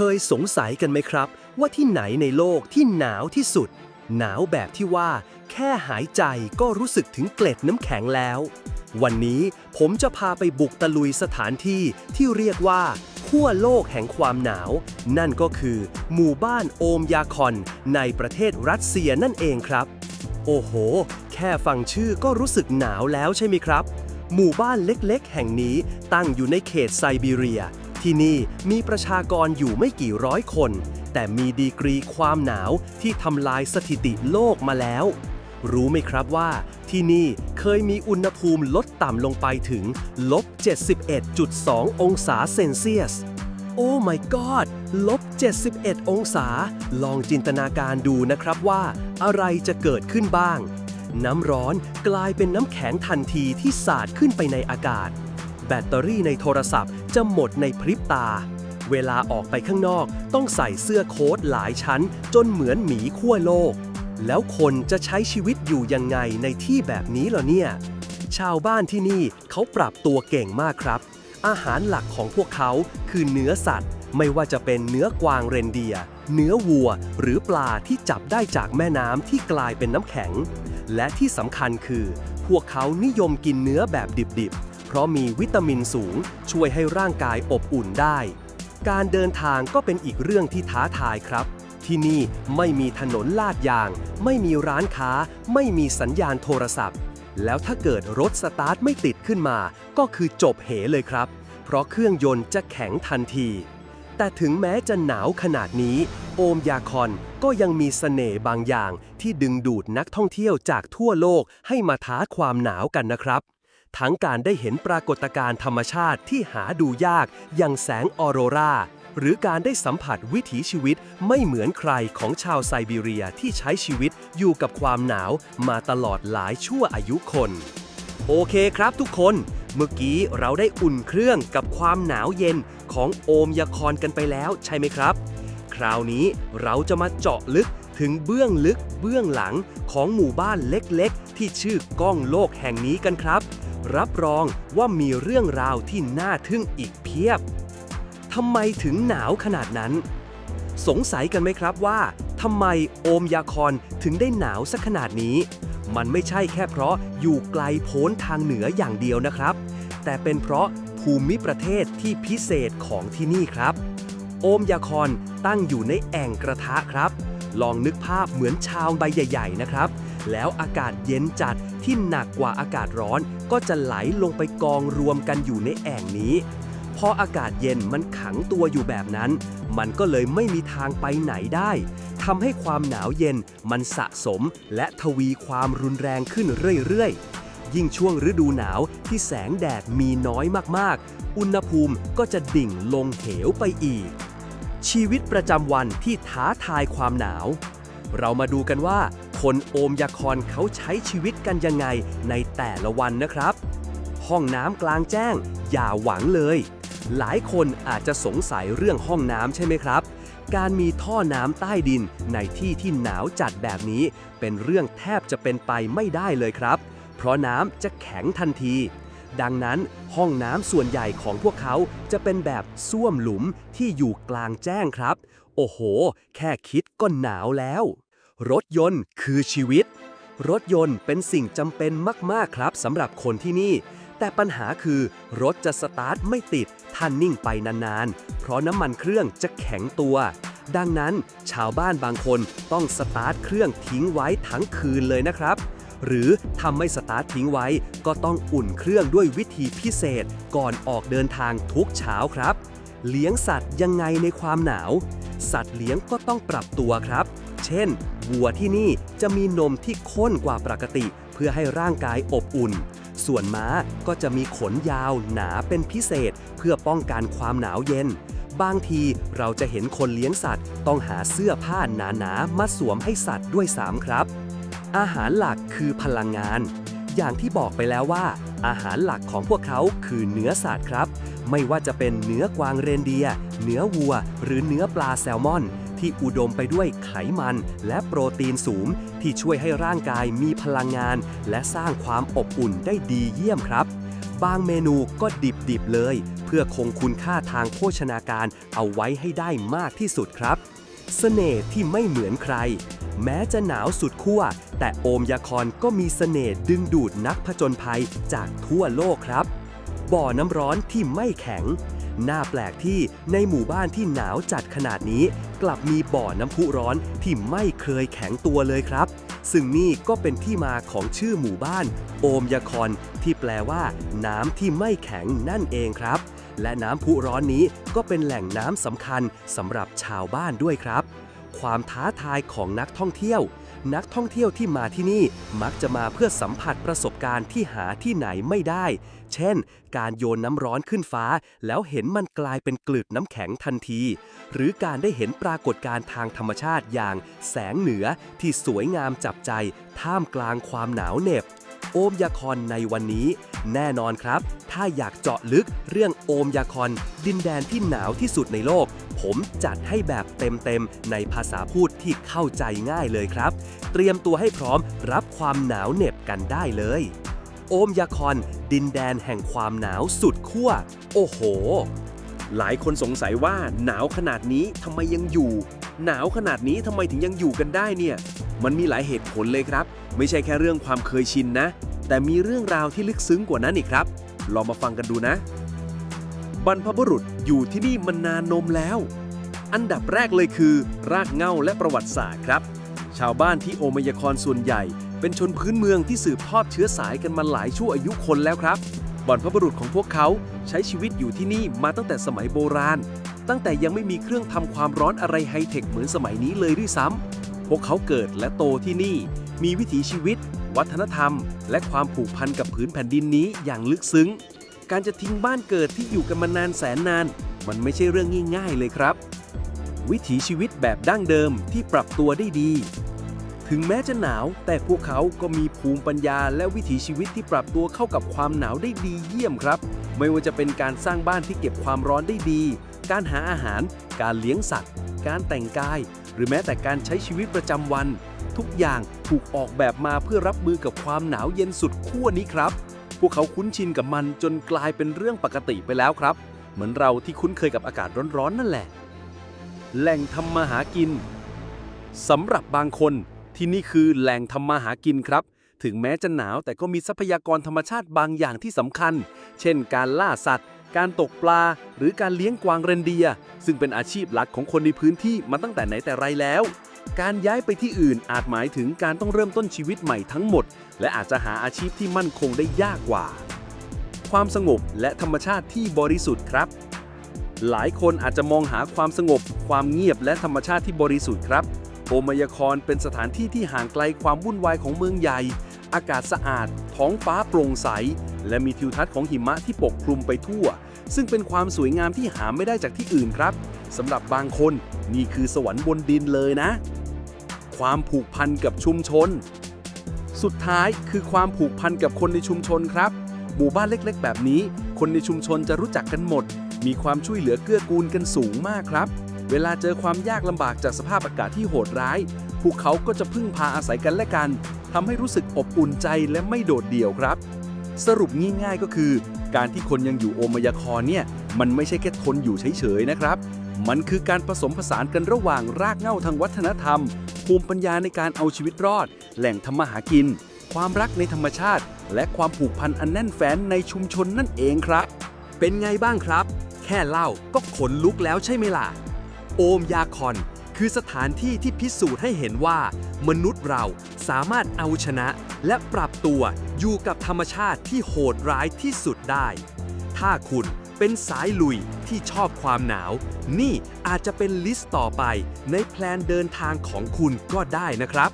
เคยสงสัยกันไหมครับ ว่าที่ไหนในโลกที่หนาวที่สุด หนาวแบบที่ว่า แค่หายใจก็รู้สึกถึงเกล็ดน้ำแข็งแล้ว วันนี้ผมจะพาไปบุกตะลุยสถานที่ที่เรียกว่าขั้วโลกแห่งความหนาว นั่นก็คือหมู่บ้านโอมยาคอน ในประเทศรัสเซียนั่นเองครับ โอ้โห แค่ฟังชื่อก็รู้สึกหนาวแล้วใช่ไหมครับ หมู่บ้านเล็กๆ แห่งนี้ตั้งอยู่ในเขตไซบีเรีย ที่นี่มีประชากรอยู่ไม่กี่ร้อยคน แต่มีดีกรีความหนาวที่ทำลายสถิติโลกมาแล้ว รู้ไหมครับว่าที่นี่เคยมีอุณหภูมิลดต่ำลงไปถึงลบ71.2 องศาเซนเซียส โอ้ my god ลบ71 องศา ลองจินตนาการดูนะครับว่า อะไรจะเกิดขึ้นบ้าง น้ำร้อนกลายเป็นน้ำแข็งทันทีที่สาดขึ้นไปในอากาศ แบตเตอรี่ในโทรศัพท์จะหมดในพริบตา เวลาออกไปข้างนอกต้องใส่เสื้อโค้ทหลายชั้น จนเหมือนหมีขั้วโลก แล้วคนจะใช้ชีวิตอยู่ยังไงในที่แบบนี้เหรอเนี่ย ชาวบ้านที่นี่เขาปรับตัวเก่งมากครับ อาหารหลักของพวกเขาคือเนื้อสัตว์ ไม่ว่าจะเป็นเนื้อกวางเรนเดียร์เนื้อวัว หรือปลาที่จับได้จากแม่น้ำที่กลายเป็นน้ำแข็ง และที่สำคัญคือ พวกเขานิยมกินเนื้อแบบดิบๆ เพราะมีวิตามินสูงช่วยให้ร่างกายอบอุ่นได้ การเดินทางก็เป็นอีกเรื่องที่ท้าทายครับ ที่นี่ไม่มีถนนลาดยาง ไม่มีร้านค้า ไม่มีสัญญาณโทรศัพท์ แล้วถ้าเกิดรถสตาร์ทไม่ติดขึ้นมา ก็คือจบเหเลยครับ เพราะเครื่องยนต์จะแข็งทันที แต่ถึงแม้จะหนาวขนาดนี้ โอมยาคอนก็ยังมีเสน่ห์บางอย่างที่ดึงดูดนักท่องเที่ยวจากทั่วโลกให้มาท้าความหนาวกันนะครับ ทั้งการได้เห็นปรากฏการณ์ธรรมชาติที่หาดูยากอย่างแสงออโรรา หรือการได้สัมผัสวิถีชีวิตไม่เหมือนใครของชาวไซบีเรียที่ใช้ชีวิตอยู่กับความหนาวมาตลอดหลายชั่วอายุคน โอเคครับทุกคน เมื่อกี้เราได้อุ่นเครื่องกับความหนาวเย็นของโอมยาคอนกันไปแล้วใช่ไหมครับ คราวนี้เราจะมาเจาะลึกถึงเบื้องลึกเบื้องหลังของหมู่บ้านเล็กๆ ที่ชื่อก้องโลกแห่งนี้กันครับ รับรองว่ามีเรื่องราวที่น่าทึ่งอีกเพียบ ทำไมถึงหนาวขนาดนั้น สงสัยกันไหมครับว่าทำไมโอมยาคอนถึงได้หนาวสักขนาดนี้ มันไม่ใช่แค่เพราะอยู่ไกลโพ้นทางเหนืออย่างเดียวนะครับ แต่เป็นเพราะภูมิประเทศที่พิเศษของที่นี่ครับ โอมยาคอนตั้งอยู่ในแอ่งกระทะครับ ลองนึกภาพเหมือนชาวใบใหญ่ ๆ นะครับ แล้วอากาศเย็นจัดที่หนักกว่าอากาศร้อน ก็จะไหลลงไปกองรวมกันอยู่ในแอ่งนี้ พออากาศเย็นมันขังตัวอยู่แบบนั้น มันก็เลยไม่มีทางไปไหนได้ทำให้ความหนาวเย็นมันสะสมและทวีความรุนแรงขึ้นเรื่อยๆ ยิ่งช่วงฤดูหนาวที่แสงแดดมีน้อยมากๆ อุณหภูมิก็จะดิ่งลงเหวไปอีก ชีวิตประจำวันที่ท้าทายความหนาว เรามาดูกันว่า คนโอมยาคอนเขาใช้ชีวิตกันยังไงในแต่ละวันนะครับ ห้องน้ำกลางแจ้ง อย่าหวังเลย หลายคนอาจจะสงสัยเรื่องห้องน้ำใช่ไหมครับ การมีท่อน้ำใต้ดินในที่ที่หนาวจัดแบบนี้ เป็นเรื่องแทบจะเป็นไปไม่ได้เลยครับ เพราะน้ำจะแข็งทันทีดังนั้นห้องน้ำส่วนใหญ่ของพวกเขาจะเป็นแบบส้วมหลุมที่อยู่กลางแจ้งครับ โอ้โห แค่คิดก็หนาวแล้ว รถยนต์คือชีวิต รถยนต์เป็นสิ่งจำเป็นมาก ๆ ครับสำหรับคนที่นี่ แต่ปัญหาคือรถจะสตาร์ทไม่ติดถ้านิ่งไปนาน ๆ เพราะน้ำมันเครื่องจะแข็งตัว ดังนั้นชาวบ้านบางคนต้องสตาร์ทเครื่องทิ้งไว้ทั้งคืนเลยนะครับ หรือทำไม่สตาร์ททิ้งไว้ ก็ต้องอุ่นเครื่องด้วยวิธีพิเศษก่อนออกเดินทางทุกเช้าครับ เลี้ยงสัตว์ยังไงในความหนาว สัตว์เลี้ยงก็ต้องปรับตัวครับ เช่น วัวที่นี่จะมีนมที่ข้นกว่าปกติ เพื่อให้ร่างกายอบอุ่น ส่วนม้าก็จะมีขนยาวหนาเป็นพิเศษ เพื่อป้องกันความหนาวเย็น บางทีเราจะเห็นคนเลี้ยงสัตว์ ต้องหาเสื้อผ้าหนาๆมาสวมให้สัตว์ด้วยซ้ำครับ อาหารหลักคือพลังงาน อย่างที่บอกไปแล้วว่า อาหารหลักของพวกเขาคือเนื้อสัตว์ครับ ไม่ว่าจะเป็นเนื้อกวางเรนเดียร์เนื้อวัว หรือเนื้อปลาแซลมอน ที่อุดมไปด้วยไขมัน และโปรตีนสูง ที่ช่วยให้ร่างกายมีพลังงาน และสร้างความอบอุ่นได้ดีเยี่ยมครับ บางเมนูก็ดิบๆเลย เพื่อคงคุณค่าทางโภชนาการเอาไว้ให้ได้มากที่สุดครับเสน่ห์ที่ไม่เหมือนใคร แม้จะหนาวสุดขั้ว แต่โอมยาคอนก็มีเสน่ห์ดึงดูดนักผจญภัยจากทั่วโลกครับ บ่อน้ำร้อนที่ไม่แข็ง น่าแปลกที่ในหมู่บ้านที่หนาวจัดขนาดนี้ กลับมีบ่อน้ำพุร้อนที่ไม่เคยแข็งตัวเลยครับ ซึ่งนี่ก็เป็นที่มาของชื่อหมู่บ้าน โอมยาคอนที่แปลว่า น้ำที่ไม่แข็งนั่นเองครับ และน้ำพุร้อนนี้ก็เป็นแหล่งน้ำสำคัญสำหรับชาวบ้านด้วยครับ ความท้าทายของนักท่องเที่ยว นักท่องเที่ยวที่มาที่นี่มักจะมาเพื่อสัมผัสประสบการณ์ที่หาที่ไหนไม่ได้ เช่น การโยนน้ำร้อนขึ้นฟ้า แล้วเห็นมันกลายเป็นกลืดน้ำแข็งทันที หรือการได้เห็นปรากฏการณ์ทางธรรมชาติอย่างแสงเหนือที่สวยงามจับใจ ท่ามกลางความหนาวเหน็บ โอมยาคอนในวันนี้ แน่นอนครับ ถ้าอยากเจาะลึกเรื่องโอมยาคอน ดินแดนที่หนาวที่สุดในโลก ผมจัดให้แบบเต็มๆ ในภาษาพูดที่เข้าใจง่ายเลยครับ เตรียมตัวให้พร้อมรับความหนาวเหน็บกันได้เลย โอมยาคอน ดินแดนแห่งความหนาวสุดขั้ว โอ้โห หลายคนสงสัยว่าหนาวขนาดนี้ทำไมยังอยู่ หนาวขนาดนี้ทำไมถึงยังอยู่กันได้เนี่ย มันมีหลายเหตุผลเลยครับ ไม่ใช่แค่เรื่องความเคยชินนะ แต่มีเรื่องราวที่ลึกซึ้งกว่านั้นอีกครับ ลองมาฟังกันดูนะ บรรพบุรุษอยู่ที่นี่มานานนมแล้ว อันดับแรกเลยคือ รากเหง้าและประวัติศาสตร์ครับ ชาวบ้านที่โอมยคอนส่วนใหญ่ เป็นชนพื้นเมืองที่สืบทอดเชื้อสายกันมาหลายชั่วอายุคนแล้วครับบรรพบุรุษของพวกเขาใช้ชีวิตอยู่ที่นี่มาตั้งแต่สมัยโบราณ ตั้งแต่ยังไม่มีเครื่องทำความร้อนอะไรไฮเทคเหมือนสมัยนี้เลยด้วยซ้ำพวกเขาเกิดและโตที่นี่ มีวิถีชีวิต วัฒนธรรม และความผูกพันกับผืนแผ่นดินนี้อย่างลึกซึ้ง การจะทิ้งบ้านเกิดที่อยู่กันมานานแสนนาน มันไม่ใช่เรื่องง่ายๆเลยครับ วิถีชีวิตแบบดั้งเดิมที่ปรับตัวได้ดี ถึงแม้จะหนาวแต่พวกเขาก็มีภูมิปัญญาและวิถีชีวิตที่ปรับตัวเข้ากับความหนาวได้ดีเยี่ยมครับ ไม่ว่าจะเป็นการสร้างบ้านที่เก็บความร้อนได้ดี การหาอาหาร การเลี้ยงสัตว์ การแต่งกาย หรือแม้แต่การใช้ชีวิตประจำวัน ทุกอย่างถูกออกแบบมาเพื่อรับมือกับความหนาวเย็นสุดขั้วนี้ครับ พวกเขาคุ้นชินกับมันจนกลายเป็นเรื่องปกติไปแล้วครับ เหมือนเราที่คุ้นเคยกับอากาศร้อนๆ นั่นแหละ แหล่งทำมาหากินสำหรับบางคนที่นี่คือแหล่งทำมาหากินครับถึงแม้จะหนาวแต่ก็มีทรัพยากรธรรมชาติบางอย่างที่สำคัญ เช่นการล่าสัตว์ การตกปลา หรือการเลี้ยงกวางเรนเดีย ซึ่งเป็นอาชีพหลักของคนในพื้นที่มาตั้งแต่ไหนแต่ไรแล้ว การย้ายไปที่อื่นอาจหมายถึงการต้องเริ่มต้นชีวิตใหม่ทั้งหมด และอาจจะหาอาชีพที่มั่นคงได้ยากกว่า ความสงบและธรรมชาติที่บริสุทธิ์ครับ หลายคนอาจจะมองหาความสงบ ความเงียบและธรรมชาติที่บริสุทธิ์ครับโอมยคอนเป็นสถานที่ที่ห่างไกลความวุ่นวายของเมืองใหญ่ อากาศสะอาด ท้องฟ้าโปร่งใส และมีทิวทัศน์ของหิมะที่ปกคลุมไปทั่ว ซึ่งเป็นความสวยงามที่หาไม่ได้จากที่อื่นครับสำหรับบางคนนี่คือสวรรค์บนดินเลยนะ ความผูกพันกับชุมชน สุดท้ายคือความผูกพันกับคนในชุมชนครับ หมู่บ้านเล็กๆ แบบนี้ คนในชุมชนจะรู้จักกันหมด มีความช่วยเหลือเกื้อกูลกันสูงมากครับเวลาเจอความยากลำบากจากสภาพอากาศที่โหดร้าย พวกเขาก็จะพึ่งพาอาศัยกันและกัน ทำให้รู้สึกอบอุ่นใจและไม่โดดเดี่ยวครับ สรุปง่ายๆก็คือ การที่คนยังอยู่โอมยคอนเนี่ย มันไม่ใช่แค่ทนอยู่เฉยๆนะครับ มันคือการผสมผสานกันระหว่างรากเหง้าทางวัฒนธรรม ภูมิปัญญาในการเอาชีวิตรอด แหล่งทำมาหากิน ความรักในธรรมชาติ และความผูกพันอันแน่นแฟ้นในชุมชนนั่นเองครับ เป็นไงบ้างครับ แค่เล่าก็ขนลุกแล้วใช่ไหมล่ะ โอมยาคอน คือสถานที่ที่พิสูจน์ให้เห็นว่า มนุษย์เราสามารถเอาชนะ และปรับตัวอยู่กับธรรมชาติที่โหดร้ายที่สุดได้ ถ้าคุณเป็นสายลุยที่ชอบความหนาว นี่อาจจะเป็นลิสต์ต่อไปในแพลนเดินทางของคุณก็ได้นะครับ